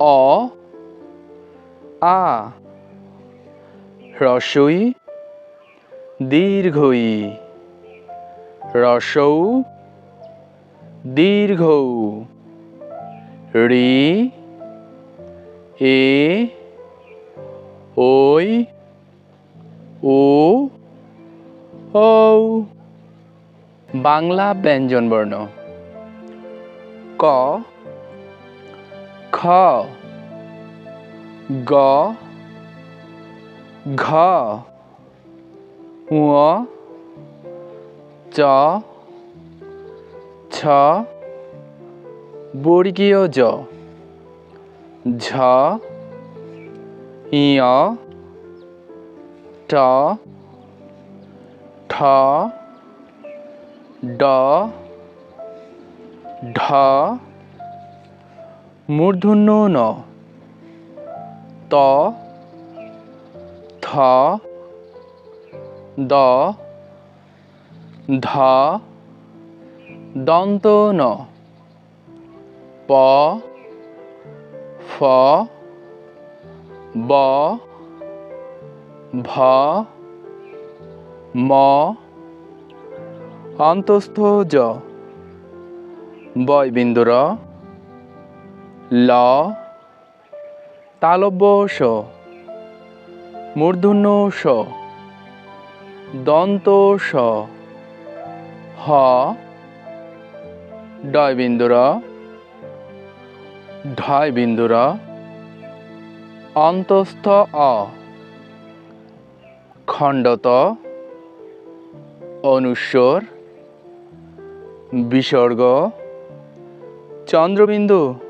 অ আ রসই দীর্ঘই রসৌ দীর্ঘ রি এ ওই ও ঔ। বাংলা ব্যঞ্জনবর্ণ। ক খ গ ঘ ঙ চ ছ বর্গীয় জ ঝ ইয় ট ঠ ড ঢ মূর্ধন্য ন। ত, থ, দ, ধ, দন্ত ন। প, ফ, ব, ভ, ম, অন্তস্থ জ। বয়বিন্দুর ল, তালব্য স মূর্ধন্য স দন্ত স হ ডয় বিন্দুর ঢয় অন্তস্থ অ, খণ্ডত, অনুস্বর, বিসর্গ, চন্দ্রবিন্দু।